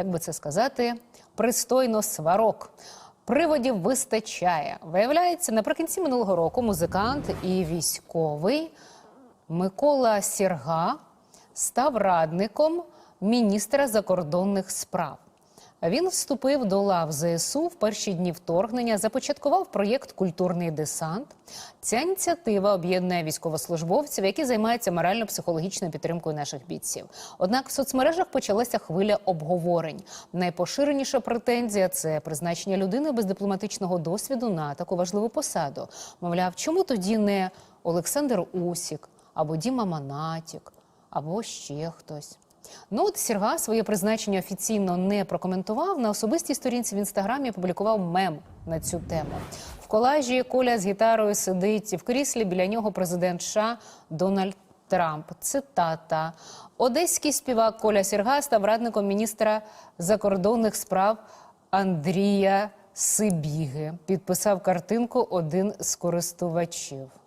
як би це сказати, пристойно сварок. Приводів вистачає. Виявляється, наприкінці минулого року музикант і військовий Микола Сірга став радником міністра закордонних справ. Він вступив до лав ЗСУ в перші дні вторгнення, започаткував проєкт Культурний десант. Ця ініціатива об'єднує військовослужбовців, які займаються морально-психологічною підтримкою наших бійців. Однак в соцмережах почалася хвиля обговорень. Найпоширеніша претензія це призначення людини без дипломатичного досвіду на таку важливу посаду. Мовляв, чому тоді не Олександр Усік або Діма Манатік, або ще хтось. Ну от Сірга своє призначення офіційно не прокоментував. На особистій сторінці в інстаграмі опублікував мем на цю тему. В колажі Коля з гітарою сидить в кріслі. Біля нього президент США Дональд Трамп. Цитата: Одеський співак Коля Сірга став радником міністра закордонних справ Андрія Сибіги. Підписав картинку один з користувачів.